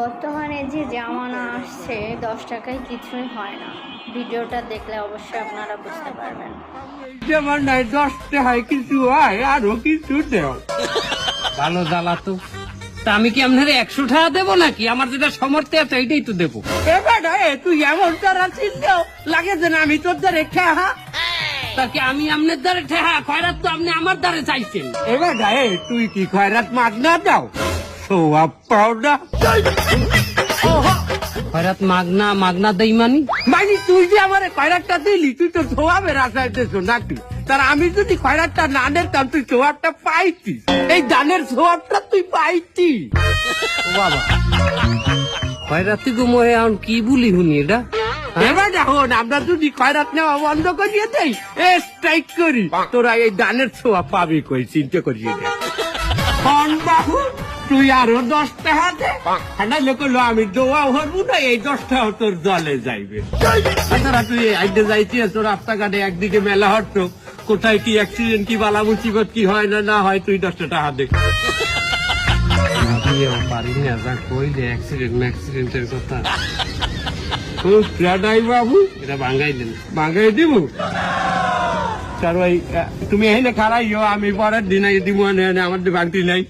বর্তমানে যে জামানা আসছে দশ টাকায় কিছুই হয় না। ভিডিওটা দেখলে অবশ্যই আপনারা বুঝতে পারবেন। যেমন নাই দশটা হয় কিছু হয় আরও কিছু দেও ভালো জ্বালা তো। তা আমি কি আপনার একশো টাকা দেবো নাকি? আমার যেটা সমর্থ আছে এইটাই তো দেবো। তুই এমন তারা চিনতেও লাগে যে না আমি তোর দ্বারে খেয়া তা কি আমি আপনার দ্বারে ঠেহা? খয়রাত তো আপনি আমার দ্বারে চাইছেন। এবার এ তুই কি খয়রাত মাগ না দাও? সোয়াব পাও না খয়রাত মাগনা মাগনা দেই মানি। মানে তুই যে আমার খয়রাতটা দিলি তুই তো আশায় দেছো নাকি? তার আমি যদি খয়রাতটা না নিতাম তুই সোয়াবটা পাইতি এই দানের সোয়াবটা তুই পাইতি বাবা খয়রাতি গো মহে এখন কি বলি শুনি এটা? এবার এখন আমরা যদি খয়রাত নেওয়া বন্ধ করিয়ে দেই এ স্ট্রাইক করি। তোরা এই দানের ছোঁয়া পাবি কই? চিন্তা করিয়ে দে। বাহু তুই আরও দশ টাকা দে হ্যাঁ লোক লো আমি দোয়া হরবো না এই দশ টাকা তোর জলে যাইবে। তাছাড়া তুই আইতে যাইছি তোর রাস্তাঘাটে একদিকে মেলা হটতো কোথায় কি অ্যাক্সিডেন্ট কি বালা মুসিবত কি হয় না না হয় তুই দশটা টাকা দে ভাবিও পারি না যা কইলে অ্যাক্সিডেন্ট ম্যাক্সিডেন্টের কথা। রাডাই বাবু। এটা ভাঙ্গাই দেন। মাগাই দিব? তার ওই তুমি এখানে খারাইও আমি পরের দিন দিব আমার তো বাগতি নাই।